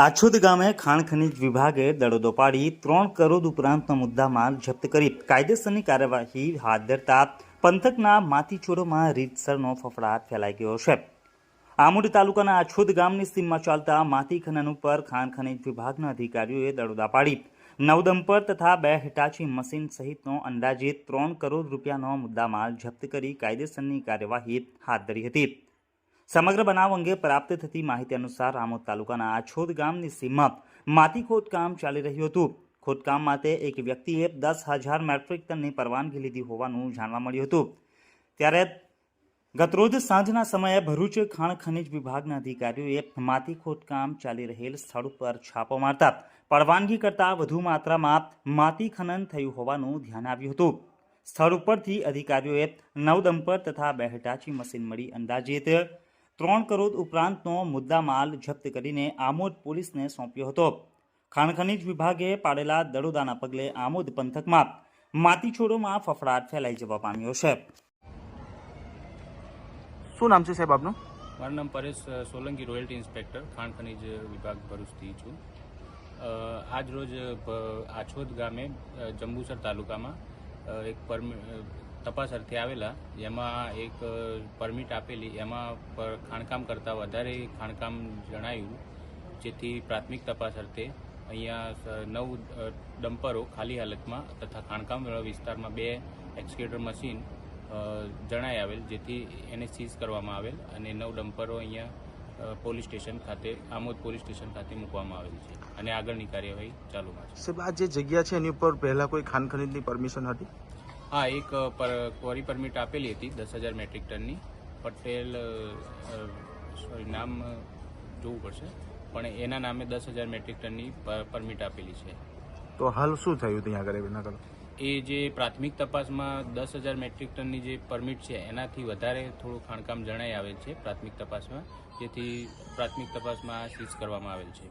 આછોદ ગામે ખાણ ખનિજ વિભાગે દડોદો પાડી ત્રણ કરોડ ઉપરાંતનો મુદ્દામાલ જપ્ત કરી. કાયદેસરની કાર્યવાહી હાથ ધરતા પંથકના માતીચોરોમાં રીતસરનો ફફડાટ ફેલાઈ ગયો છે. આમોદ તાલુકાના આછોદ ગામની સીમમાં ચાલતા માટી ખનન ઉપર ખાણ ખનિજ વિભાગના અધિકારીઓએ દડોદા પાડી. નવદંપર તથા બે હિટાચી મશીન સહિતનો અંદાજિત ત્રણ કરોડ રૂપિયાનો મુદ્દામાલ જપ્ત કરી કાયદેસરની કાર્યવાહી હાથ ધરી હતી. સમગ્ર બનાવ અંગે પ્રાપ્ત થતી માહિતી અનુસાર આમોદ તાલુકાના આછોદ ગામની સીમા માટી ખોદકામ ચાલી રહ્યું હતું. ખોદકામ માટે એક વ્યક્તિએ દસ હજાર મેટ્રિક ટનની પરવાનગી લીધી હોવાનું જાણવા મળ્યું હતું. ત્યારે ગતરોજ સાંજના સમયે ભરૂચ ખાણ ખનીજ વિભાગના અધિકારીઓએ માટી ખોદકામ ચાલી રહેલ સ્થળ ઉપર છાપો મારતા પરવાનગી કરતાં વધુ માત્રામાં માટી ખનન થયું હોવાનું ધ્યાન આવ્યું હતું. સ્થળ ઉપરથી અધિકારીઓએ નવદંપર તથા બે હટાચી મશીન મળી અંદાજિત ત્રણ કરોડ ઉપરાંતનો મુદ્દામાલ જપ્ત કરીને આમોદ પોલીસને સોંપ્યો હતો. ખાણખનીજ વિભાગે પાડેલા દડોદાના પગલે આમોદ પંથકમાં માતીછોડોમાં ફફડાટ ફેલાઈ જવા પામ્યો છે. શું નામ છે સાહેબ આપનું? મારું નામ પરેશ સોલંકી રોયલ્ટી ઇન્સ્પેક્ટર ખાણ ખનીજ વિભાગ ભરૂચથી છું. આજ રોજ આછોદ ગામે જંબુસર તાલુકામાં એક પરમિ અ, તપાસ અર્થે આવેલા. જેમાં એક પરમિટ આપેલી. એમાં પર- ખાણકામ કરતાં વધારે ખાણકામ જણાયું, જેથી પ્રાથમિક તપાસ અર્થે અહીંયા નવ ડમ્પરો ખાલી હાલતમાં તથા ખાણકામ વિસ્તારમાં બે એક્સકેટર મશીન જણાઈ આવેલ, જેથી એને સીઝ કરવામાં આવેલ અને નવ ડમ્પરો અહીંયા પોલીસ સ્ટેશન ખાતે, આમોદ પોલીસ સ્ટેશન ખાતે મૂકવામાં આવેલ છે અને આગળની કાર્યવાહી ચાલુમાં છે. સાહેબ, આ જે જગ્યા છે એની ઉપર પહેલા કોઈ ખાણ ખનીજની પરમિશન હતી? હા એક ક્વોરી પરમિટ આપેલી હતી દસ હજાર મેટ્રિક ટનની. પટેલ સોરી નામ જોવું પડશે. પણ એના નામે દસ હજાર મેટ્રિક ટનની પરમિટ આપેલી છે. તો હાલ શું થયું ત્યાં આગળ એના આગળ એ જે પ્રાથમિક તપાસમાં દસ હજાર મેટ્રિક ટનની જે પરમિટ છે એનાથી વધારે થોડું ખાણકામ જણાઈ આવેલ છે પ્રાથમિક તપાસમાં જેથી પ્રાથમિક તપાસમાં સીઝ કરવામાં આવેલ છે.